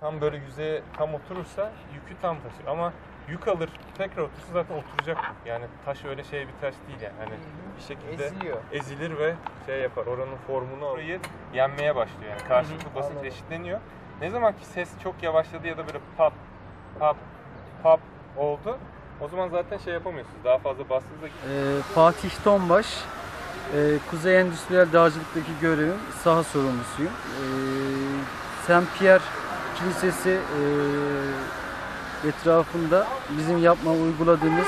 Tam böyle yüzeye tam oturursa yükü tam taşır. Ama yük alır tekrar otursa zaten oturacak. bu. Yani taş öyle şey bir taş değil yani. Hani bir şekilde Eziliyor. ezilir ve şey yapar. Oranın formunu orayı yenmeye başlıyor. Yani karşılıklı basınç Anladım. eşitleniyor. Ne zaman ki ses çok yavaşladı ya da böyle pap pap pap oldu. O zaman zaten şey yapamıyorsunuz. Daha fazla bastığınızda Ee, Fatih Tombaş, e, Kuzey Endüstriyel Dağcılık'taki görevim saha sorumlusuyum. Ee, Saint Pierre Kilisesi e, etrafında bizim yapma uyguladığımız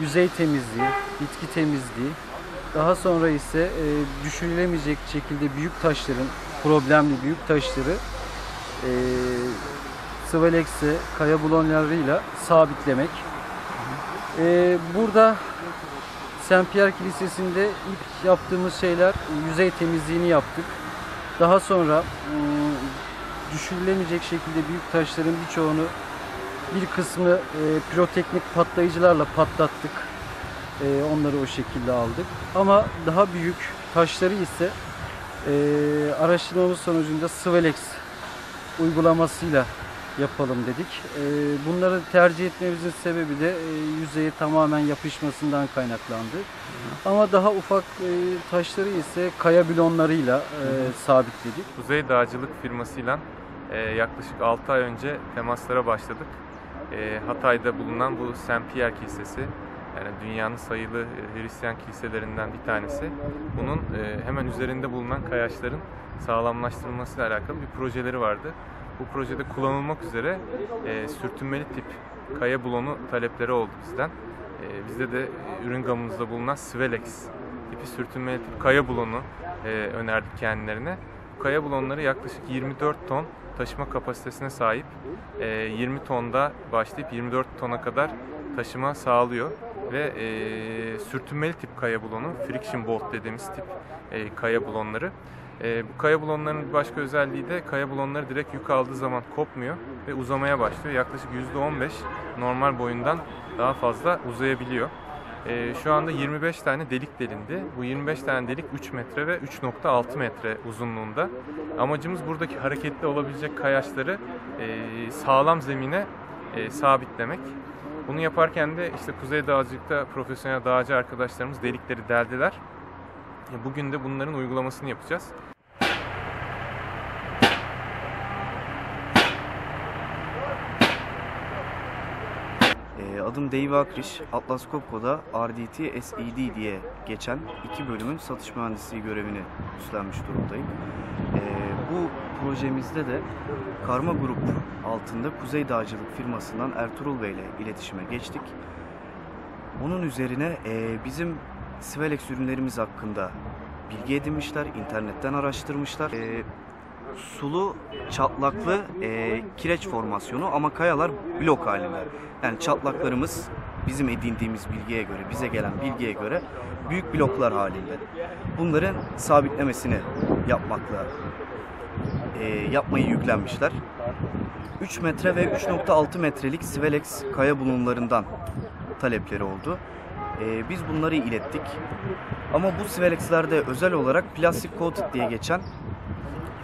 yüzey temizliği, bitki temizliği, daha sonra ise e, düşürülemeyecek şekilde büyük taşların, problemli büyük taşları e, Svelexe, kaya bulonlarıyla sabitlemek. Ee, burada Saint Pierre Kilisesi'nde ilk yaptığımız şeyler yüzey temizliğini yaptık. Daha sonra ım, düşürülemeyecek şekilde büyük taşların birçoğunu bir kısmı e, piroteknik patlayıcılarla patlattık. E, onları o şekilde aldık. Ama daha büyük taşları ise e, araştırmamız sonucunda Svelex uygulamasıyla yapalım dedik. E, bunları tercih etmemizin sebebi de e, yüzeye tamamen yapışmasından kaynaklandı. Ama daha ufak e, taşları ise kaya blonlarıyla e, sabitledik. Kuzey Dağcılık firmasıyla yaklaşık 6 ay önce temaslara başladık. E, Hatay'da bulunan bu Saint Pierre Kilisesi, yani dünyanın sayılı e, Hristiyan kiliselerinden bir tanesi. Bunun e, hemen üzerinde bulunan kayaçların sağlamlaştırılmasıyla alakalı bir projeleri vardı. Bu projede kullanılmak üzere e, sürtünmeli tip kaya blonu talepleri oldu bizden. Bizde de ürün gamımızda bulunan Svelex tipi sürtünmeli tip kaya blonu e, önerdik kendilerine. Kaya blonları yaklaşık 24 ton taşıma kapasitesine sahip. E, 20 tonda başlayıp 24 tona kadar taşıma sağlıyor ve e, sürtünmeli tip kaya blonu, friction bolt dediğimiz tip e, kaya blonları. E, bu kaya blonlarının bir başka özelliği de kaya blonları direkt yük aldığı zaman kopmuyor ve uzamaya başlıyor. Yaklaşık %15 normal boyundan daha fazla uzayabiliyor. E, şu anda 25 tane delik delindi. Bu 25 tane delik 3 metre ve 3.6 metre uzunluğunda. Amacımız buradaki hareketli olabilecek kayaçları e, sağlam zemine e, sabitlemek. Bunu yaparken de işte Kuzey Dağcılık'ta profesyonel dağcı arkadaşlarımız delikleri deldiler. E, Bugün de bunların uygulamasını yapacağız. Ee, Adım Dave Akriş. Atlas Copco'da RDT SED diye geçen iki bölümün satış mühendisliği görevini üstlenmiş durumdayım. Ee, bu projemizde de Karma Grup altında Kuzey Dağcılık firmasından Ertuğrul Bey ile iletişime geçtik. Onun üzerine e, bizim Svelex ürünlerimiz hakkında bilgi edinmişler, internetten araştırmışlar. E, sulu, çatlaklı e, kireç formasyonu ama kayalar blok halinde. Yani çatlaklarımız bizim edindiğimiz bilgiye göre, bize gelen bilgiye göre büyük bloklar halinde. Bunların sabitlemesini yapmakla e, yapmayı yüklenmişler. 3 metre ve 3.6 metrelik Svelex kaya bulunlarından talepleri oldu. E, biz bunları ilettik. Ama bu Svelex'lerde özel olarak plastik coated diye geçen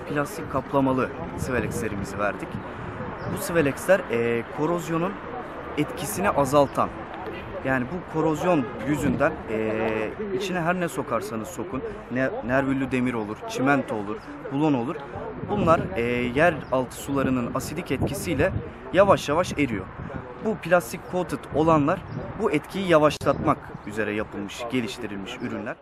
plastik kaplamalı Svelex'lerimizi verdik. Bu Svelex'ler e, korozyonun etkisini azaltan yani bu korozyon yüzünden e, içine her ne sokarsanız sokun, ne, nervüllü demir olur, çimento olur, bulon olur. Bunlar e, yer altı sularının asidik etkisiyle yavaş yavaş eriyor. Bu plastik coated olanlar bu etkiyi yavaşlatmak üzere yapılmış, geliştirilmiş ürünler.